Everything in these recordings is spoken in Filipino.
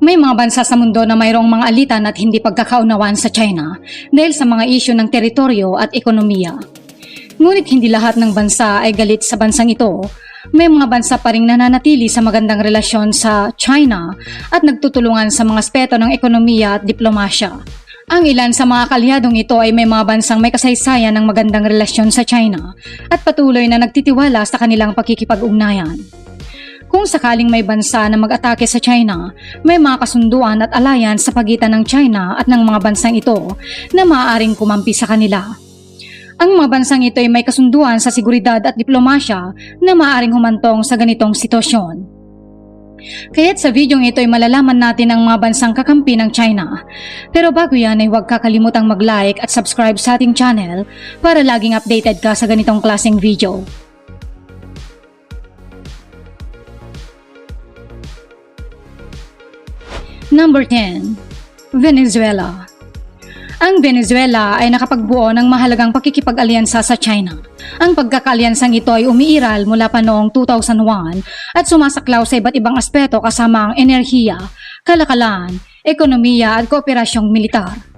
May mga bansa sa mundo na mayroong mga alitan at hindi pagkakaunawaan sa China dahil sa mga isyu ng teritoryo at ekonomiya. Ngunit hindi lahat ng bansa ay galit sa bansang ito. May mga bansa pa rin nananatili sa magandang relasyon sa China at nagtutulungan sa mga aspeto ng ekonomiya at diplomasya. Ang ilan sa mga kalyadong ito ay may mga bansang may kasaysayan ng magandang relasyon sa China at patuloy na nagtitiwala sa kanilang pakikipag-ugnayan. Kung sakaling may bansa na mag-atake sa China, may mga kasunduan at alliance sa pagitan ng China at ng mga bansang ito na maaaring kumampi sa kanila. Ang mga bansang ito ay may kasunduan sa seguridad at diplomasya na maaaring humantong sa ganitong sitwasyon. Kaya't sa videong ito ay malalaman natin ang mga bansang kakampi ng China. Pero bago yan ay huwag kakalimutang mag-like at subscribe sa ating channel para laging updated ka sa ganitong klaseng video. Number 10. Venezuela Ang Venezuela ay nakapagbuo ng mahalagang pakikipag-alyansa sa China. Ang pagkakaalyansang ito ay umiiral mula pa noong 2001 at sumasaklaw sa iba't ibang aspeto kasama ang enerhiya, kalakalan, ekonomiya at kooperasyong militar.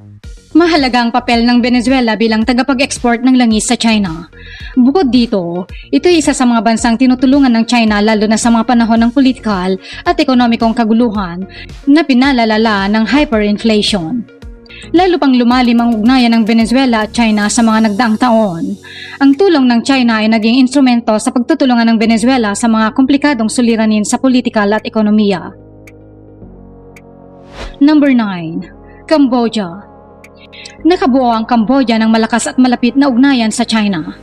Mahalaga ang papel ng Venezuela bilang tagapag-export ng langis sa China. Bukod dito, ito ay isa sa mga bansang tinutulungan ng China lalo na sa mga panahon ng politikal at ekonomikong kaguluhan na pinalalala ng hyperinflation. Lalo pang lumalim ang ugnayan ng Venezuela at China sa mga nagdaang taon. Ang tulong ng China ay naging instrumento sa pagtutulungan ng Venezuela sa mga komplikadong suliranin sa politikal at ekonomiya. Number 9. Cambodia Nakabuo ang Cambodia ng malakas at malapit na ugnayan sa China.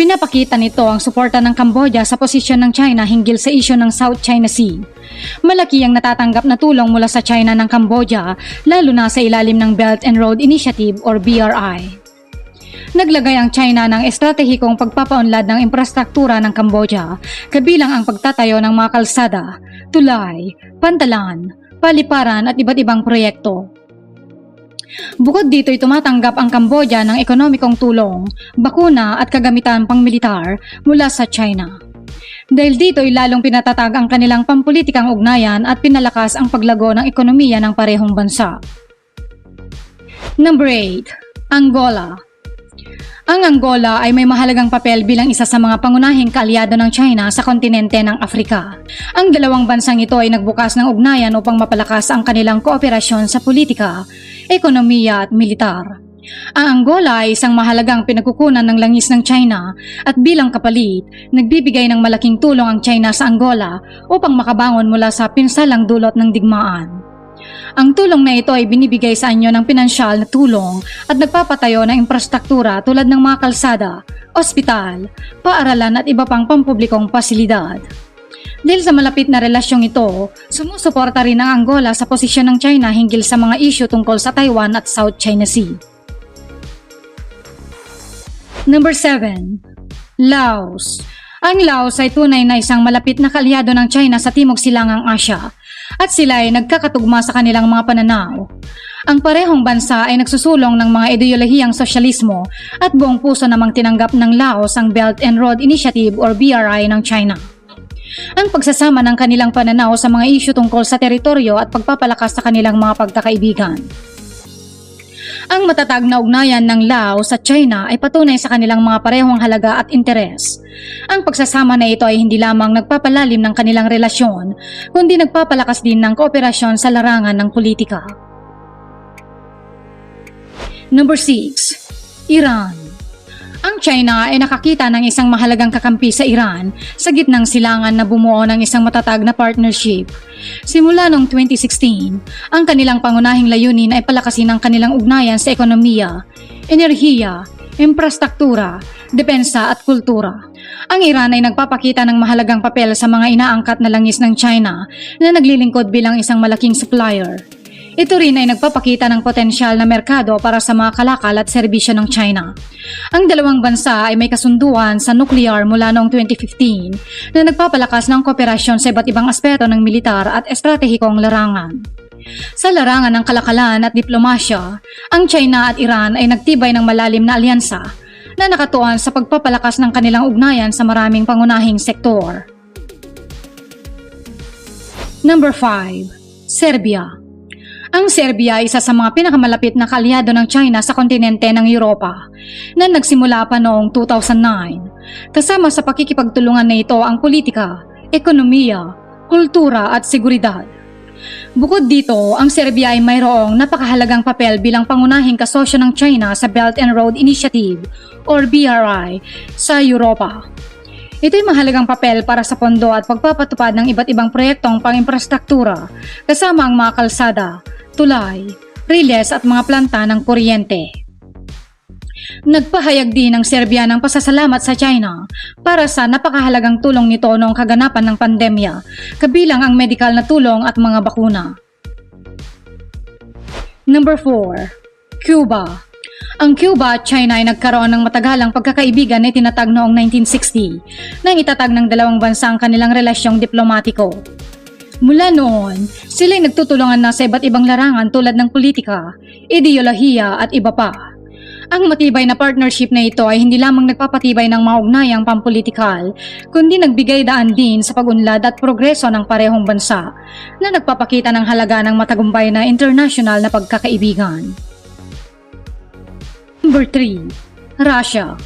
Pinapakita nito ang suporta ng Cambodia sa posisyon ng China hinggil sa isyo ng South China Sea. Malaki ang natatanggap na tulong mula sa China ng Cambodia, lalo na sa ilalim ng Belt and Road Initiative or BRI. Naglagay ang China ng estratehikong pagpapaunlad ng infrastruktura ng Cambodia, kabilang ang pagtatayo ng mga kalsada, tulay, pantalan, paliparan at iba't ibang proyekto. Bukod dito ay tumatanggap ang Cambodia ng ekonomikong tulong, bakuna at kagamitan pangmilitar mula sa China. Dahil dito ay lalong pinatatag ang kanilang pampulitikang ugnayan at pinalakas ang paglago ng ekonomiya ng parehong bansa. Number 8. Angola ang Angola ay may mahalagang papel bilang isa sa mga pangunahing kaalyado ng China sa kontinente ng Afrika. Ang dalawang bansang ito ay nagbukas ng ugnayan upang mapalakas ang kanilang kooperasyon sa politika, ekonomiya at militar. Ang Angola ay isang mahalagang pinagkukunan ng langis ng China at bilang kapalit, nagbibigay ng malaking tulong ang China sa Angola upang makabangon mula sa pinsalang dulot ng digmaan. Ang tulong na ito ay binibigay sa inyo ng pinansyal na tulong at nagpapatayo ng infrastruktura tulad ng mga kalsada, ospital, paaralan at iba pang pampublikong pasilidad. Dahil sa malapit na relasyong ito, sumusuporta rin ang Angola sa posisyon ng China hinggil sa mga isyu tungkol sa Taiwan at South China Sea. Number 7. Laos Ang Laos ay tunay na isang malapit na kaalyado ng China sa Timog Silangang Asya at sila ay nagkakatugma sa kanilang mga pananaw. Ang parehong bansa ay nagsusulong ng mga ideolohiyang sosyalismo at buong puso namang tinanggap ng Laos ang Belt and Road Initiative or BRI ng China. Ang pagsasama ng kanilang pananaw sa mga isyu tungkol sa teritoryo at pagpapalakas sa kanilang mga pagkakaibigan. Ang matatag na ugnayan ng Laos at China ay patunay sa kanilang mga parehong halaga at interes. Ang pagsasama na ito ay hindi lamang nagpapalalim ng kanilang relasyon, kundi nagpapalakas din ng kooperasyon sa larangan ng politika. Number 6. Iran ang China ay nakakita ng isang mahalagang kakampi sa Iran sa gitnang silangan na bumuo ng isang matatag na partnership. Simula noong 2016, ang kanilang pangunahing layunin ay palakasin ang kanilang ugnayan sa ekonomiya, enerhiya, infrastruktura, depensa at kultura. Ang Iran ay nagpapakita ng mahalagang papel sa mga inaangkat na langis ng China na naglilingkod bilang isang malaking supplier. Ito rin ay nagpapakita ng potensyal na merkado para sa mga kalakal at serbisyo ng China. Ang dalawang bansa ay may kasunduan sa nuclear mula noong 2015 na nagpapalakas ng kooperasyon sa iba't ibang aspeto ng militar at estratehikong larangan. Sa larangan ng kalakalan at diplomasya, ang China at Iran ay nagtibay ng malalim na alyansa na nakatuon sa pagpapalakas ng kanilang ugnayan sa maraming pangunahing sektor. Number 5. Serbia. Ang Serbia ay isa sa mga pinakamalapit na kalyado ng China sa kontinente ng Europa na nagsimula pa noong 2009 kasama sa pakikipagtulungan na ito ang politika, ekonomiya, kultura at seguridad. Bukod dito, ang Serbia ay mayroong napakahalagang papel bilang pangunahing kasosyo ng China sa Belt and Road Initiative or BRI sa Europa. Ito'y mahalagang papel para sa pondo at pagpapatupad ng iba't ibang proyektong pang-infrastruktura kasama ang mga kalsada, tulay, riles at mga planta ng kuryente. Nagpahayag din ang Serbia ng pasasalamat sa China para sa napakahalagang tulong nito noong kaganapan ng pandemya, kabilang ang medical na tulong at mga bakuna. Number 4. Cuba ang Cuba at China ay nagkaroon ng matagalang pagkakaibigan na tinatag noong 1960 nang itatag ng dalawang bansa ang kanilang relasyong diplomatiko. Mula noon, sila ay nagtutulungan na sa iba't ibang larangan tulad ng politika, ideolohiya at iba pa. Ang matibay na partnership na ito ay hindi lamang nagpapatibay ng maugnayang pampolitikal, kundi nagbigay daan din sa pagunlad at progreso ng parehong bansa na nagpapakita ng halaga ng matagumpay na international na pagkakaibigan. Number 3. Russia.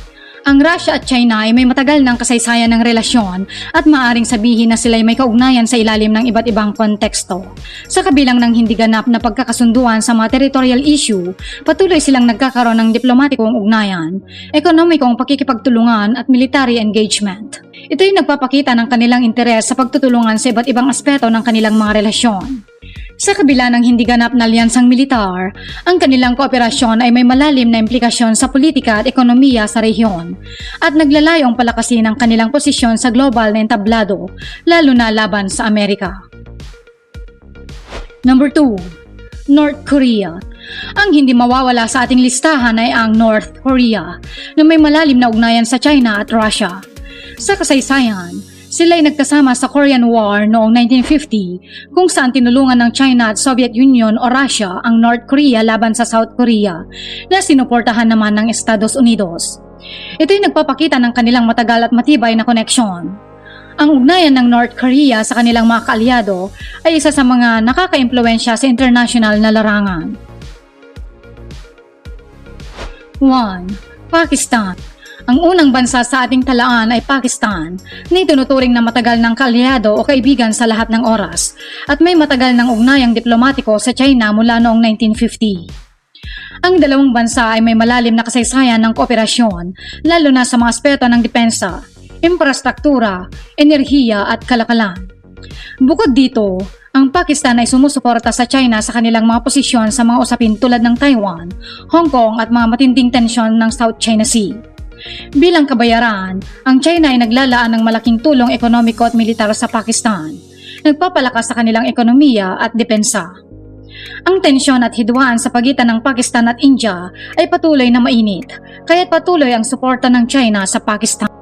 Ang Russia at China ay may matagal ng kasaysayan ng relasyon at maaring sabihin na sila ay may kaugnayan sa ilalim ng iba't ibang konteksto. Sa kabilang ng hindi ganap na pagkakasunduan sa mga territorial issue, patuloy silang nagkakaroon ng diplomatikong ugnayan, ekonomikong pakikipagtulungan at military engagement. Ito'y nagpapakita ng kanilang interes sa pagtutulungan sa iba't ibang aspeto ng kanilang mga relasyon. Sa kabila ng hindi ganap na alyansang militar, ang kanilang kooperasyon ay may malalim na implikasyon sa politika at ekonomiya sa rehiyon at naglalayong palakasin ang kanilang posisyon sa global na entablado, lalo na laban sa Amerika. Number 2. North Korea. Ang hindi mawawala sa ating listahan ay ang North Korea na may malalim na ugnayan sa China at Russia. Sa kasaysayan, sila ay nagkasama sa Korean War noong 1950 kung saan tinulungan ng China at Soviet Union o Russia ang North Korea laban sa South Korea na sinuportahan naman ng Estados Unidos. Ito'y nagpapakita ng kanilang matagal at matibay na koneksyon. Ang ugnayan ng North Korea sa kanilang mga kaalyado ay isa sa mga nakaka-impluensya sa international na larangan. 1. Pakistan ang unang bansa sa ating talaan ay Pakistan na itinuturing na matagal ng kaalyado o kaibigan sa lahat ng oras at may matagal ng ugnayang diplomatiko sa China mula noong 1950. Ang dalawang bansa ay may malalim na kasaysayan ng kooperasyon lalo na sa mga aspeto ng depensa, infrastruktura, enerhiya at kalakalan. Bukod dito, ang Pakistan ay sumusuporta sa China sa kanilang mga posisyon sa mga usapin tulad ng Taiwan, Hong Kong at mga matinding tensyon ng South China Sea. Bilang kabayaran, ang China ay naglalaan ng malaking tulong ekonomiko at militar sa Pakistan, nagpapalakas sa kanilang ekonomiya at depensa. Ang tensyon at hidwaan sa pagitan ng Pakistan at India ay patuloy na mainit, kaya't patuloy ang suporta ng China sa Pakistan.